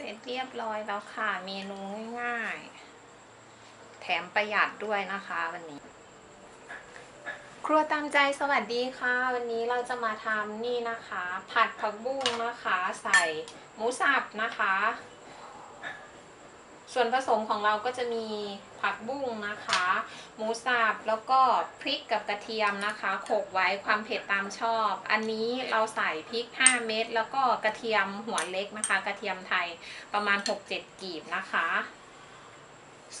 เสร็จเรียบร้อยแล้วค่ะ เมนูง่าย ๆ แถมประหยัดด้วยนะคะวันนี้ ครัวตามใจสวัสดีค่ะ วันนี้เราจะมาทำนี่นะคะ ผัดผักบุ้งนะคะ ใส่หมูสับนะคะ ส่วนผสมของเราก็จะมีผักบุ้งนะคะ หมูสับแล้วก็พริกกับกระเทียมนะคะโขกไว้ความเผ็ดตามชอบ อันนี้เราใส่พริก 5 เม็ดแล้วก็กระเทียมหัวเล็กนะคะ กระเทียมไทยประมาณ 6-7 กีบนะคะ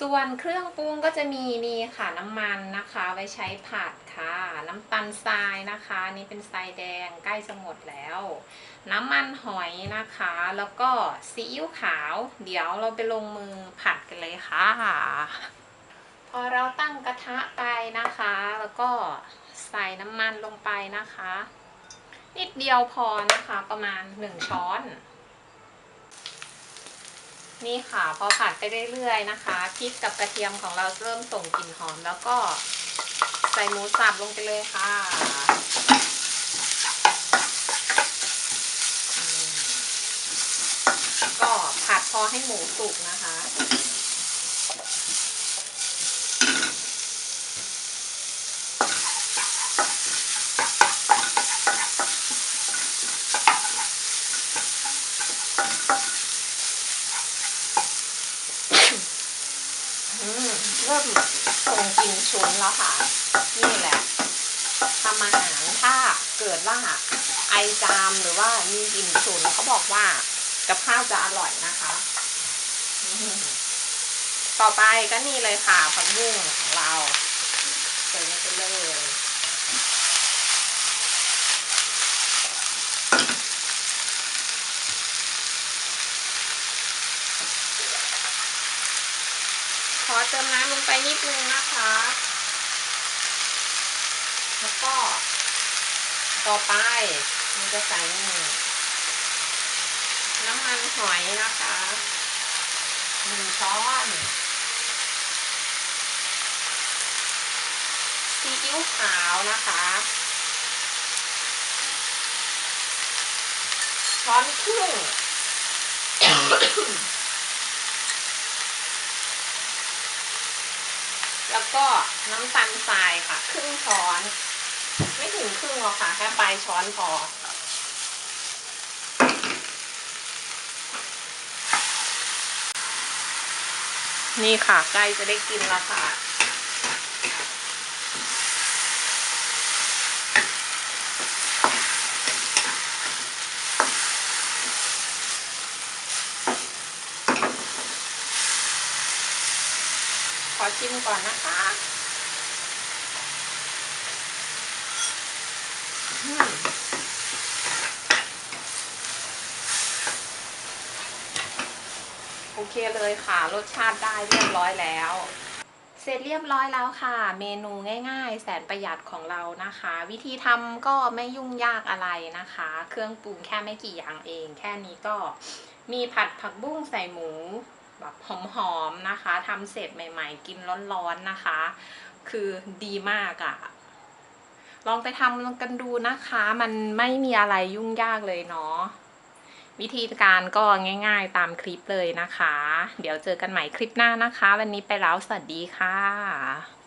ส่วนเครื่องปรุงก็จะมีนี่ค่ะน้ำมันนะคะ ไว้ใช้ผัดค่ะ น้ำตาลทรายนะคะ นี่เป็นทรายแดงใกล้จะหมดแล้ว น้ำมันหอยนะคะ แล้วก็ซีอิ๊วขาว เดี๋ยวเราไปลงมือผัดกันเลยค่ะ พอเราตั้งกระทะไปนะคะ แล้วก็ใส่น้ำมันลงไปนะคะ นิดเดียวพอนะคะประมาณหนึ่งช้อน นี่ค่ะพอผัดไปเรื่อยๆนะคะพริกกับกระเทียมของเราเริ่มส่งกลิ่นหอม แล้วก็ใส่หมูสับลงไปเลยค่ะ ก็ผัดพอให้หมูสุกนะคะ เริ่มส่งกลิ่นฉุนแล้วค่ะ นี่แหละทำอาหารถ้าเกิดว่าไอจามหรือว่ามีกลิ่นฉุนเขาบอกว่ากับข้าวจะอร่อยนะคะ ต่อไปก็นี่เลยค่ะผักบุ้งของเราใส่ลงไปเลย ขอเติมน้ำลงไปนิดนึงนะคะ แล้วก็ต่อไปมันจะใส่น้ำมันหอยนะคะหนึ่งช้อนซีอิ๊วขาวนะคะช้อนครึ่ง แล้วก็น้ำตาลทรายค่ะ ครึ่งช้อน ไม่ถึงครึ่งหรอกค่ะแค่ปลายช้อนพอนี่ค่ะใกล้จะได้กินแล้วค่ะ ขอชิมก่อนนะคะโอเคเลยค่ะ รสชาติได้เรียบร้อยแล้ว เสร็จเรียบร้อยแล้วค่ะ เมนูง่ายๆ แสนประหยัดของเรานะคะ วิธีทำก็ไม่ยุ่งยากอะไรนะคะ เครื่องปรุงแค่ไม่กี่อย่างเอง แค่นี้ก็มีผัดผักบุ้งใส่หมู แบบหอมๆนะคะทำเสร็จใหม่ ๆ กินร้อนๆนะคะ คือดีมากอะ่ะลองไปทำกันดูนะคะ มันไม่มีอะไรยุ่งยากเลยเนาะวิธีการก็ง่าย ๆ ตามคลิปเลยนะคะ เดี๋ยวเจอกันใหม่คลิปหน้านะคะ วันนี้ไปแล้วสวัสดีค่ะ